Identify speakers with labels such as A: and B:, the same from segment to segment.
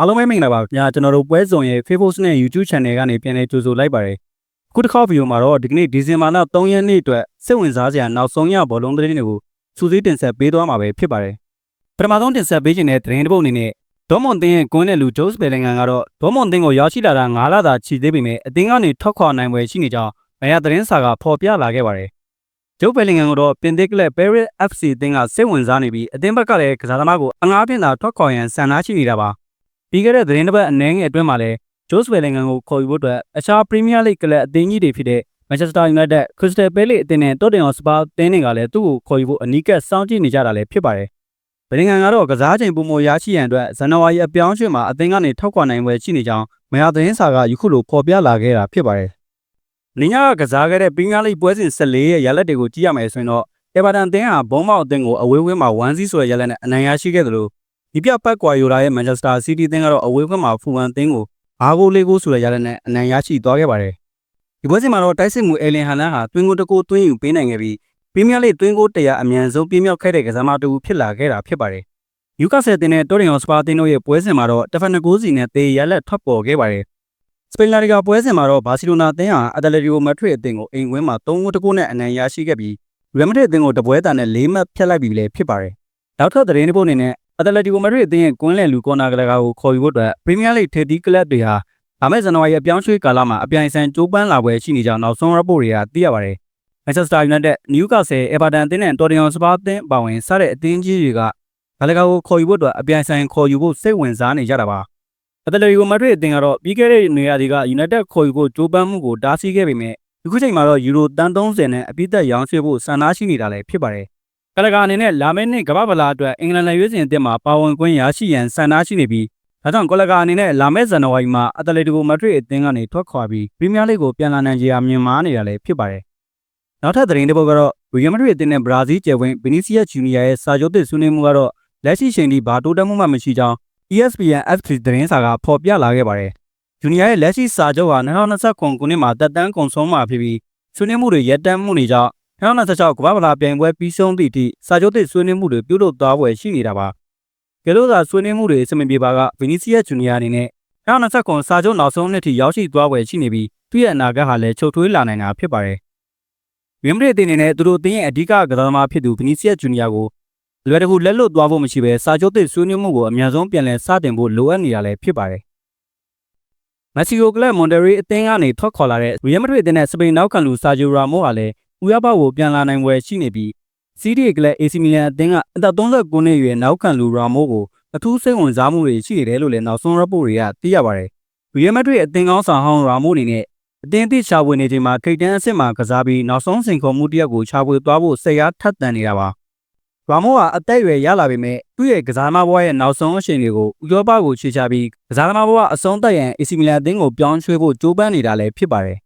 A: အားလုံးပဲမင်္ဂလာပါခင်ဗျာကျွန်တော်တို့ပွဲစုံရဲ့ Facebook နဲ့ YouTube Channel ကနေပြန်လည်ကြိုဆိုလိုက်ပါတယ်အခုတစ်ခေါက်ဗီဒီယိုမှာတော့ဒီကနေ့ဒီဇင်ဘာလ3ရက်နေ့အတွက်စိတ်ဝင်စားစရာနောက်ဆုံးရဘောလုံးသတင်းတွေကိုစူးစီးတင်ဆက်ပေးသွားမှာပဲဖြစ်ပါတယ်ပထမဆုံးတင်ဆက်ပေးခြင်းတဲ့သတင်းတစ်ပုဒ်အနေနဲ့ဒေါမွန်တင်းရဲ့ကွင်းနဲ့လူဂျိုးစ်ဘယ်လင်ဂန်ကတော့ဒေါမွန်တင်းကိုရောက်ရှိလာတာ9လသာချီသေးပေမဲ့အသင်းကနေထွက်ခွာနိုင်ပွဲရှိနေကြောင်းမရသတင်းစာကဖော်ပြလာခဲ့ပါတယ်ဂျိုးဘယ်လင်ဂန်ကတော့ပင်သစ်ကလပ် Paris FC အသင်းကစိတ်ဝင်စားနေပြီးအသင်းဘက်ကလည်းကစားသမားကိုအငားဖြင့်သာထွက်ခွာရန်ဆန္ဒရှိနေတာပါ ပြီးခဲ့တဲ့သတင်းတစ်ပတ်အနည်းငယ်အတွင်းမှာလည်းဂျိုးစ်ဘယ်လင်ဂန်ကိုခေါ်ယူဖို့အတွက်အခြားပရီးမီးယားလိဂ်ကလပ်အသင်းကြီးတွေဖြစ်တဲ့ Manchester United, Crystal Palace အသင်းနဲ့ Tottenham Hotspur အသင်းတွေကလည်းသူ့ကိုခေါ်ယူဖို့အနီးကပ်စောင့်ကြည့်နေကြတာလည်းဖြစ်ပါတယ်။ဗလင်ဂန်ကတော့ကစားချိန်ပုံမရရှိရန်အတွက်ဇန်နဝါရီအပြောင်းအရွှေ့မှာအသင်းကနေထောက်ခွာနိုင်ပွဲရှိနေကြောင်းမယာသတင်းစာကယခုလိုဖော်ပြလာခဲ့တာဖြစ်ပါတယ်။လင်းညာကကစားခဲ့တဲ့ပရီးမီးယားလိဂ်ပွဲစဉ်14ရဲ့ရလဒ်တွေကိုကြည့်ရမယ်ဆိုရင်တော့အေဗာတန်အသင်းဟာဘုံမောက်အသင်းကိုအဝေးဝင်းမှာ1-0ဆိုတဲ့ရလဒ်နဲ့အနိုင်ရရှိခဲ့သလို ဒီပြပတ်ကွာယိုလာရဲ့ Manchester City အသင်းကတော့အဝေးဝင်းမှာဖူဝမ်အသင်းကိုအားကိုးလေးကိုးဆိုတဲ့ရလဒ်နဲ့အနိုင်ရရှိသွားခဲ့ပါတယ်။ဒီပွဲစဉ်မှာတော့တိုက်စစ်မှုအဲလင်ဟန်လန်ဟာတွင်းကိုတကိုးသွင်းယူပေးနိုင်ခဲ့ပြီးပရီးမီးယားလိဂ်တွင်းကိုတရားအမြန်ဆုံးပြင်းမြောက်ခဲ့တဲ့ကစားမတူဖြစ်လာခဲ့တာဖြစ်ပါတယ်။ယူကာဆယ်တင်နဲ့တိုရီယွန်စပါတင်တို့ရဲ့ပွဲစဉ်မှာတော့တဖက်နှစ်ဂိုးစီနဲ့တေရလက်ထွက်ပေါ်ခဲ့ပါတယ်။စပိန်လာလီဂါပွဲစဉ်မှာတော့ဘာစီလိုနာအသင်းဟာအက်တလက်တီကိုမက်ဒရစ်အသင်းကိုအိမ်ဝင်းမှာ3ဂိုးတကိုးနဲ့အနိုင်ရရှိခဲ့ပြီးရီယယ်မက်ဒရစ်အသင်းကိုတပွဲတာနဲ့၄မှတ်ဖျက်လိုက်ပြီလည်းဖြစ်ပါတယ်။နောက်ထပ်သတင်းတစ်ပုဒ်အနေနဲ့ အက်တလက်တီကိုမက်ဒရစ်အသင်းရဲ့ကွင်းလယ်လူကော်နာကလကာကိုခေါ်ယူဖို့အတွက်ပရီးမီးယားလိဂ်ထေတီကလပ်တွေဟာလာမယ့်ဇန်နဝါရီအပြောင်းရွှေ့ကာလမှာအပြိုင်ဆိုင်ကြိုးပမ်းလာပွဲရှိနေကြောင်းနောက်ဆုံး report တွေကသိရပါတယ်။ Manchester United, Newcastle, Everton အသင်းနဲ့ Tottenham Hotspur အသင်းပါဝင်စတဲ့အသင်းကြီးတွေကဂလကာကိုခေါ်ယူဖို့အတွက်အပြိုင်ဆိုင်ခေါ်ယူဖို့စိတ်ဝင်စားနေကြတာပါ။အတလက်ရီကိုမက်ဒရစ်အသင်းကတော့ပြီးခဲ့တဲ့နေရာတွေက United ခေါ်ယူဖို့ကြိုးပမ်းမှုကိုတားဆီးခဲ့ပေမဲ့အခုချိန်မှာတော့ယူရိုတန်30နဲ့အပိသက်ရောင်းချဖို့ဆန္ဒရှိနေတာလည်းဖြစ်ပါတယ်။ ဂလကာအနေနဲ့လာမယ့်နှစ်ကမ္ဘာ့ဗလာအတွက်အင်္ဂလန်လက်ရွေးစင်အသင်းမှာပါဝင်ခွင့်ရရှိရန်ဆန္ဒရှိနေပြီးဒါကြောင့်ကောလကာအနေနဲ့လာမယ့်ဇန်နဝါရီမှာအက်တလက်တီကိုမက်ဒရစ်အသင်းကနေထွက်ခွာပြီးပရီးမီးယားလိဂ်ကိုပြန်လာနိုင်ကြရမြင်မာနေတာလည်းဖြစ်ပါတယ်။နောက်ထပ်သတင်းတစ်ပုဒ်ကတော့ရီယယ်မက်ဒရစ်အသင်းနဲ့ဘရာဇီးကျယ်ဝင်းဗီနီစီယက်ဂျူနီယာရဲ့စာချုပ်သစ်ဆွေးနွေးမှုကတော့လက်ရှိချိန်ထိဘာတိုးတက်မှုမှမရှိကြောင်း ESPN F3 သတင်းစာကဖော်ပြလာခဲ့ပါတယ်။ဂျူနီယာရဲ့လက်ရှိစာချုပ်ဟာ2029ခုနှစ်မှာတက်တန်းကုန်ဆုံးမှာဖြစ်ပြီးဆွေးနွေးမှုတွေရပ်တန့်မှုနေကြောင်း 2026ကမ္ဘာ့ဗလာပြိုင်ပွဲပြီးဆုံးသည့်အထိစာချုပ်သစ်ဆွေးနွေးမှုတွေပြုလုပ်သွားဖွယ်ရှိနေတာပါ။ကဲလို့သာဆွေးနွေးမှုတွေအဆင်မပြေပါကဗီနီစီယက်ဂျူနီယာအနေနဲ့2020ခုစာချုပ်နောက်ဆုံးနှစ်ထိရောက်ရှိသွားဖွယ်ရှိနေပြီးသူ့ရဲ့အနာဂတ်ဟာလည်းချုပ်ထွေးလာနိုင်တာဖြစ်ပါတယ်။ဝင်းမရစ်တင်အနေနဲ့သူတို့အသင်းရဲ့အဓိကကစားသမားဖြစ်သူဗီနီစီယက်ဂျူနီယာကိုလွယ်တကူလက်လွတ်သွားဖို့မရှိဘဲစာချုပ်သစ်ဆွေးနွေးမှုကိုအများဆုံးပြန်လည်စတင်ဖို့လိုအပ်နေတာလည်းဖြစ်ပါတယ်။မက်ဆီကိုကလပ်မွန်တရီအသင်းကနေထွက်ခေါ်လာတဲ့ရီယယ်မက်ဒရစ်အသင်းနဲ့စပိန်နောက်ခံလူဆာဂျီရာမိုဟာလည်း ဥရောပကိုပြန်လာနိုင်ွယ်ရှိနေပြီးစီးဒီကလပ် AC မီလန်အသင်းကအသက်39နှစ်အရွယ်နောက်ခံလူရာမိုကိုအထူးစိတ်ဝင်စားမှုတွေရှိနေတယ်လို့လည်းနောက်ဆုံး report တွေကသိရပါတယ်။ရီယယ်မက်ဒရစ်အသင်းကောင်းဆောင်ဟောင်းရာမိုအနေနဲ့အသင်းသစ်ချာဝင်နေချိန်မှာခိတ်တန်းအစ်စ်မှာကစားပြီးနောက်ဆုံးစင်ခေါ်မှုတစ်ရက်ကိုချာပွေသွားဖို့စိတ်အားထက်သန်နေတာပါ။ရာမိုကအသက်အရွယ်ရလာပေမဲ့သူ့ရဲ့ကစားသမားဘဝရဲ့နောက်ဆုံးအချိန်တွေကိုဥရောပကိုခြေချပြီးကစားသမားဘဝအဆုံးသတ်ရန် AC မီလန်အသင်းကိုပြောင်းရွှေ့ဖို့ကြိုးပမ်းနေတာလည်းဖြစ်ပါတယ်။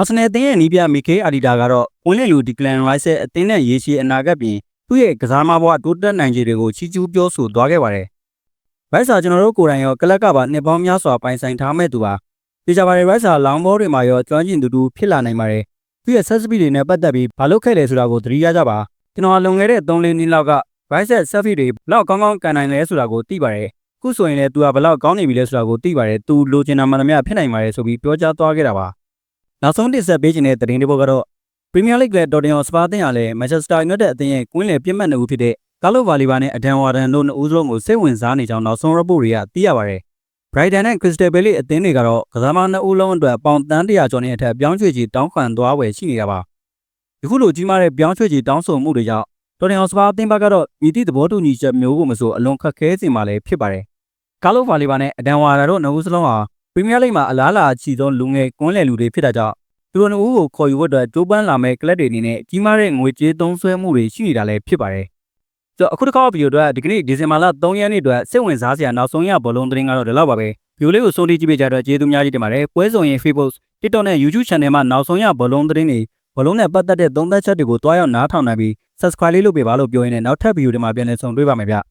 A: အာဆင်နယ်အသင်းရဲ့နီးပြမီကေအာဒီတာကတော့ဝင်လင်လူဒီကလန်ရိုက်ဆဲအသင်းနဲ့ရေရှည်အနာဂတ်ပြင်သူ့ရဲ့ကစားသမားဘဝတိုးတက်နိုင်ခြေတွေကိုချီးကျူးပြောဆိုသွားခဲ့ပါတယ်။ရိုက်ဆာကျွန်တော်တို့ကိုယ်တိုင်ရောကလပ်ကပါနှစ်ပေါင်းများစွာပိုင်ဆိုင်ထားမဲ့သူပါ။ဒီကြပါရဲ့ရိုက်ဆာလောင်ဘောတွေမှာရောကျွမ်းကျင်သူတူဖြစ်လာနိုင်ပါတယ်။သူ့ရဲ့ဆက်စပီတွေနဲ့ပတ်သက်ပြီးဘာလို့ခဲ့လဲဆိုတာကိုသတိရကြပါ။ကျွန်တော်လွန်ခဲ့တဲ့3လနှစ်လောက်ကရိုက်ဆက်ဆက်ဖီတွေဘလောက်ကောင်းကောင်းကန်နိုင်လဲဆိုတာကိုသိပါတယ်။ခုဆိုရင်လည်းသူကဘလောက်ကောင်းနေပြီလဲဆိုတာကိုသိပါတယ်။သူလိုချင်တာမှန်သမျှဖြစ်နိုင်ပါတယ်ဆိုပြီးပြောကြားသွားခဲ့တာပါ။ နောက်ဆုံးတင်ဆက်ပေးခြင်းတဲ့သတင်းတွေကတော့ပရီးမီးယားလိဂ်ရဲ့ဒေါ်တင်ယောစပါတင်ဟာလည်းမန်ချက်စတာယူနိုက်တက်အသင်းရဲ့ကွင်းလယ်ပြစ်မှတ်နေဦးဖြစ်တဲ့ကာလိုဗာလီဘာနဲ့အဒန်ဝါဒန်တို့နှစ်ဦးစလုံးကိုစိတ်ဝင်စားနေကြောင်းနောက်ဆုံး report တွေကသိရပါတယ်။ Brighton နဲ့ Crystal Palace အသင်းတွေကတော့ကစားမနှစ်ဦးလုံးအတွက်ပေါင်တန်း100ကျော်နဲ့အထက်ပြောင်းရွှေ့ကြီးတောင်းခံသွားဝယ်ရှိနေတာပါ။ဒီခုလိုကြီးမားတဲ့ပြောင်းရွှေ့ကြီးတောင်းဆိုမှုတွေကြောင့်ဒေါ်တင်ယောစပါအသင်းဘက်ကတော့မြည်သည့်သဘောတူညီချက်မျိုးကိုမဆိုအလွန်ခက်ခဲစေမှာလည်းဖြစ်ပါတယ်။ကာလိုဗာလီဘာနဲ့အဒန်ဝါဒန်တို့နှစ်ဦးစလုံးဟာ ပရီးမီးယားလိဂ်မှာအလားအလာအချီဆုံးလူငယ်ကွင်းလယ်လူတွေဖြစ်တာကြောင့်သူတို့နှစ်ဦးကိုခေါ်ယူဖို့အတွက်ကြိုးပမ်းလာမဲ့ကလပ်တွေအနေနဲ့ကြီးမားတဲ့ငွေကြေးသုံးစွဲမှုတွေရှိနေတာလည်းဖြစ်ပါတယ်။ဆိုတော့အခုတစ်ခါဗီဒီယိုအတွက်ဒီကနေ့ဒီဇင်ဘာလ3ရက်နေ့အတွက်စိတ်ဝင်စားစရာနောက်ဆုံးရဘောလုံးသတင်းကတော့ဒီလောက်ပါပဲ။ဗီဒီယိုလေးကိုစိုးတိကြည့်ပေးကြတဲ့ကျေးဇူးများကြီးတင်ပါတယ်။ပွဲဆောင်ရင် Facebook, TikTok နဲ့ YouTube Channel မှာနောက်ဆုံးရဘောလုံးသတင်းတွေဘောလုံးနဲ့ပတ်သက်တဲ့သုံးသပ်ချက်တွေကိုတွားရောက်နားထောင်နိုင်ပြီး Subscribe လေးလုပ်ပေးပါလို့ပြောရင်းနဲ့နောက်ထပ်ဗီဒီယိုတွေမှာပြန်လည်ဆုံတွေ့ပါမယ်ဗျ။